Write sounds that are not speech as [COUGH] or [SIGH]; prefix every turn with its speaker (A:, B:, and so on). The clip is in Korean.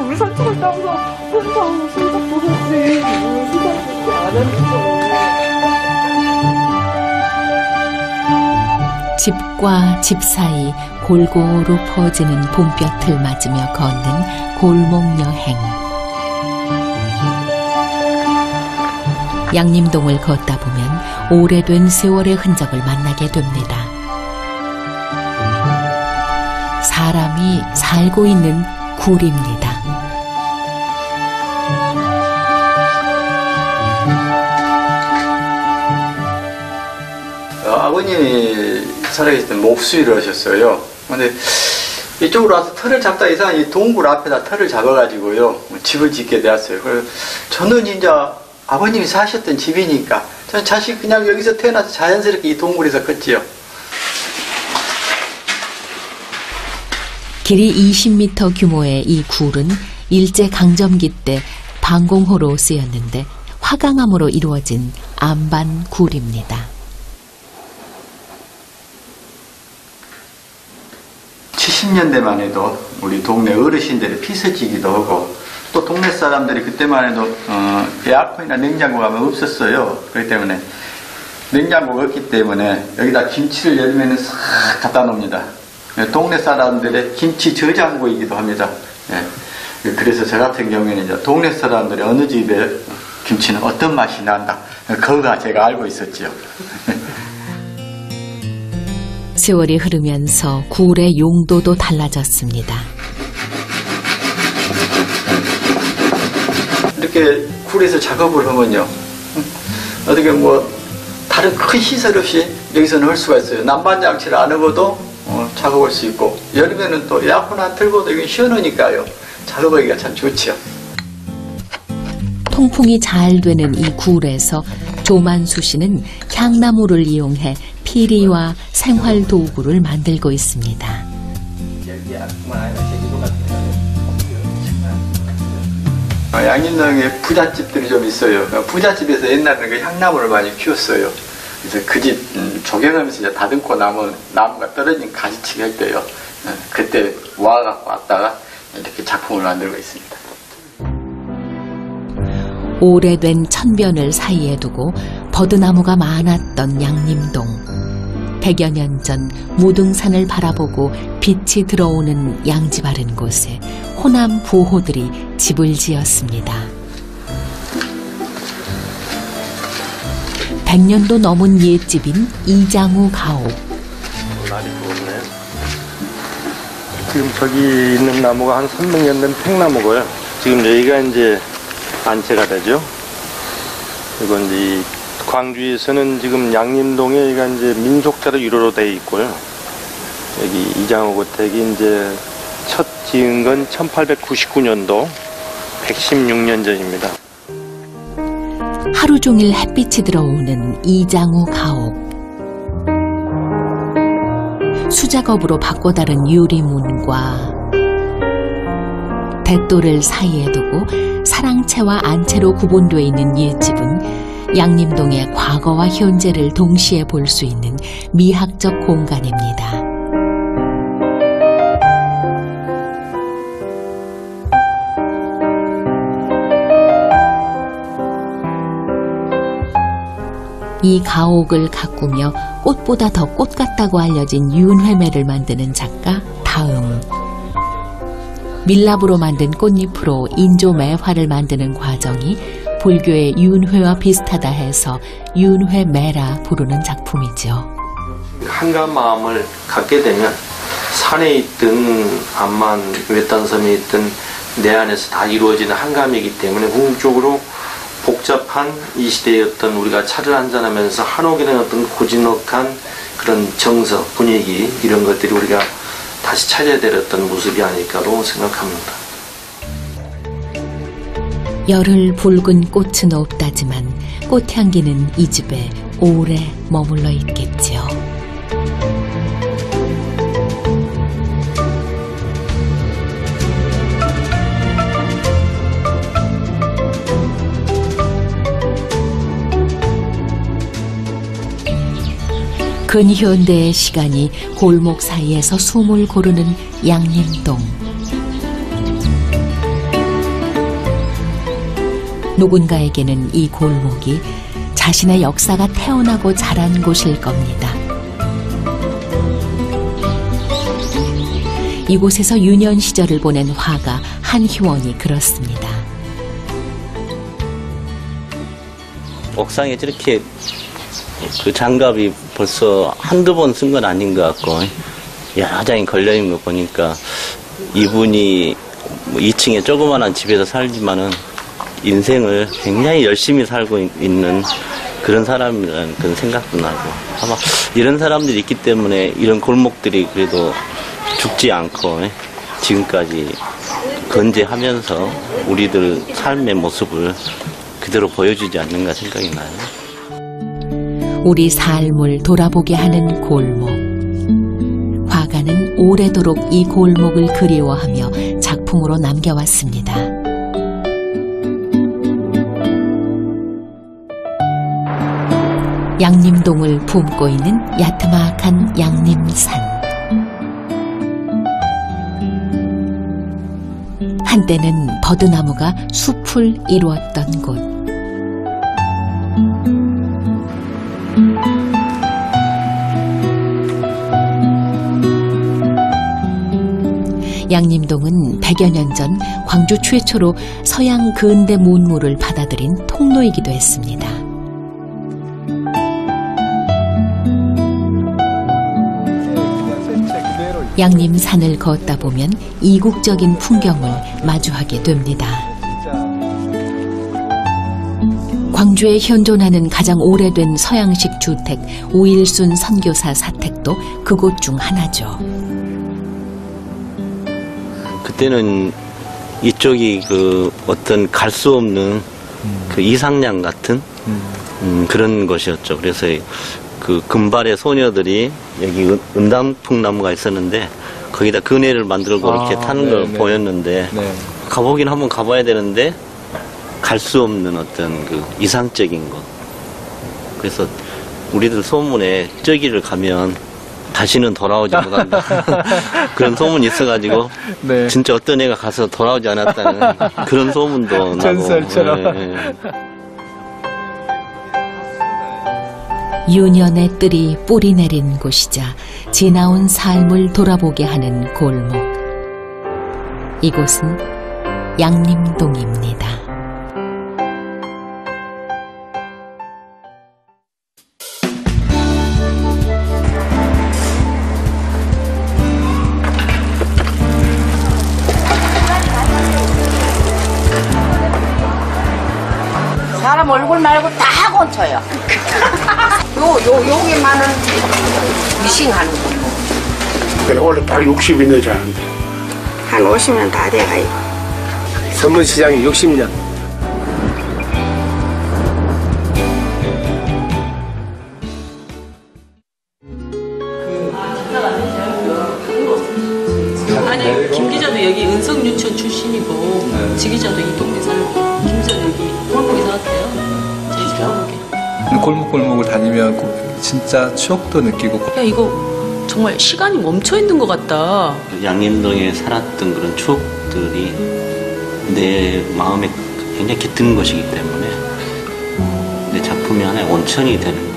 A: 우리 손잡고 했지. 손잡고 안 했어.
B: 집과 집 사이 골고루 퍼지는 봄볕을 맞으며 걷는 골목 여행. 양림동을 걷다 보면 오래된 세월의 흔적을 만나게 됩니다. 사람이 살고 있는 굴입니다.
C: 아버님이 살아계실 때 목수일을 하셨어요. 근데 이쪽으로 와서 털을 잡다 이상 이 동굴 앞에다 털을 잡아가지고요 집을 짓게 되었어요. 그래서 저는 이제 아버님이 사셨던 집이니까 저는 자식 그냥 여기서 태어나서 자연스럽게 이 동굴에서 컸지요.
B: 길이 20m 규모의 이 굴은 일제 강점기 때 방공호로 쓰였는데 화강암으로 이루어진 안반 굴입니다.
C: 70년대만 해도 우리 동네 어르신들이 피서지기도 하고 또 동네 사람들이 그때만 해도 어, 에어컨이나 냉장고 가면 없었어요. 그렇기 때문에 냉장고가 없기 때문에 여기다 김치를 열면은 싹 갖다 놓습니다. 동네 사람들의 김치 저장고이기도 합니다. 예. 그래서 저 같은 경우에는 이제 동네 사람들이 어느 집에 김치는 어떤 맛이 난다. 그거가 제가 알고 있었지요. [LAUGHS]
B: 세월이 흐르면서 굴의 용도도 달라졌습니다.
C: 이렇게 굴에서 작업을 하면요. 어떻게 뭐 다른 큰 시설 없이 여기서는 할 수가 있어요. 난방 장치를 안 해봐도 어, 작업할 수 있고 여름에는 또 에어컨 안 틀고도 여기 시원하니까요. 작업하기가 참 좋죠.
B: 통풍이 잘 되는 이 굴에서 조만수 씨는 향나무를 이용해 피리와 생활 도구를 만들고 있습니다.
C: 어, 양림동에 부잣집들이 좀 있어요. 어, 부잣집에서 옛날에는 그 향나무를 많이 키웠어요. 그래서 그 집 조경하면서 이제 다듬고 나면 나무가 떨어진 가지치기 할 때요. 어, 그때 모아갖고 왔다가 이렇게 작품을 만들고 있습니다.
B: 오래된 천변을 사이에 두고 버드나무가 많았던 양림동. 100여 년 전 무등산을 바라보고 빛이 들어오는 양지 바른 곳에 호남 부호들이 집을 지었습니다. 100년도 넘은 옛집인 이장우 가옥.
D: 날이 좋네. 지금 저기 있는 나무가 한 300년 된 팽나무고요. 지금 여기가 이제 안채가 되죠. 이건 이제 이 광주에서는 지금 양림동에 이제 민속자로 유로로 돼 있고요. 여기 이장호 고택이 이제 첫 지은 건 1899년도 116년 전입니다.
B: 하루 종일 햇빛이 들어오는 이장우 가옥. 수작업으로 바꿔 다른 유리문과 대도를 사이에 두고 사랑채와 안채로 구분되어 있는 옛집은 양림동의 과거와 현재를 동시에 볼 수 있는 미학적 공간입니다. 이 가옥을 가꾸며 꽃보다 더 꽃 같다고 알려진 윤회매를 만드는 작가 다음. 밀랍으로 만든 꽃잎으로 인조 매화를 만드는 과정이 불교의 윤회와 비슷하다 해서 윤회매라 부르는 작품이죠.
D: 한가한 마음을 갖게 되면 산에 있든 암만 외딴 섬에 있든 내 안에서 다 이루어지는 한감이기 때문에 궁극적으로 복잡한 이 시대의 어떤 우리가 차를 한잔하면서 한옥에 는 어떤 고즈넉한 그런 정서, 분위기 이런 것들이 우리가 다시 찾아야 될 어떤 모습이 아닐까로 생각합니다.
B: 열흘 붉은 꽃은 없다지만 꽃향기는 이 집에 오래 머물러 있겠지요. 근현대의 시간이 골목 사이에서 숨을 고르는 양림동. 누군가에게는 이 골목이 자신의 역사가 태어나고 자란 곳일 겁니다. 이곳에서 유년 시절을 보낸 화가 한희원이 그렇습니다.
E: 옥상에 저렇게 그 장갑이 벌써 한두 번 쓴 건 아닌 것 같고 여러 장이 걸려 있는 거 보니까 이분이 뭐 2층에 조그만한 집에서 살지만은 인생을 굉장히 열심히 살고 있- 있는 그런 사람이라는 그런 생각도 나고 아마 이런 사람들이 있기 때문에 이런 골목들이 그래도 죽지 않고 지금까지 건재하면서 우리들 삶의 모습을 그대로 보여주지 않는가 생각이 나요.
B: 우리 삶을 돌아보게 하는 골목. 화가는 오래도록 이 골목을 그리워하며 작품으로 남겨왔습니다. 양림동을 품고 있는 야트막한 양림산. 한때는 버드나무가 숲을 이루었던 곳. 양림동은 100여 년 전 광주 최초로 서양 근대 문물을 받아들인 통로이기도 했습니다. 양림산을 걷다 보면 이국적인 풍경을 마주하게 됩니다. 광주에 현존하는 가장 오래된 서양식 주택 오일순 선교사 사택도 그곳 중 하나죠.
E: 그때는 이쪽이 그 어떤 갈 수 없는 그 이상량 같은 음, 그런 것이었죠. 그래서 그 금발의 소녀들이 여기 은- 은담풍나무가 있었는데 거기다 그네를 만들고
F: 아,
E: 이렇게 타는
F: 네,
E: 걸
F: 네.
E: 보였는데
F: 네.
E: 가보긴 한번 가봐야 되는데 갈 수 없는 어떤 그 이상적인 것. 그래서 우리들 소문에 저기를 가면 다시는 돌아오지 못한다. [LAUGHS] 그런 소문이 있어가지고
F: 네.
E: 진짜 어떤 애가 가서 돌아오지 않았다는 그런 소문도 나고.
F: 전설처럼.
E: 예,
B: 유년의 뜰이 뿌리 내린 곳이자 지나온 삶을 돌아보게 하는 골목. 이곳은 양림동입니다.
G: 사람 얼굴 말고 다 건쳐요. [LAUGHS] 요, 요, 여기만은 미싱하는 거.
H: 내가 원래 딱 60이 내자는데
G: 한 50년 다 돼가요.
F: 선문시장이 60년.
I: 아니 김 기자도 여기 은성 유치원 출신이고 지 기자도 이 동네 살고
F: 골목골목을 다니면 고- 진짜 추억도 느끼고
I: 야 이거 정말 시간이 멈춰 있는 것 같다.
E: 양림동에 살았던 그런 추억들이 내 마음에 굉장히 깃든 것이기 때문에 내 작품이 하나의 온천이 되는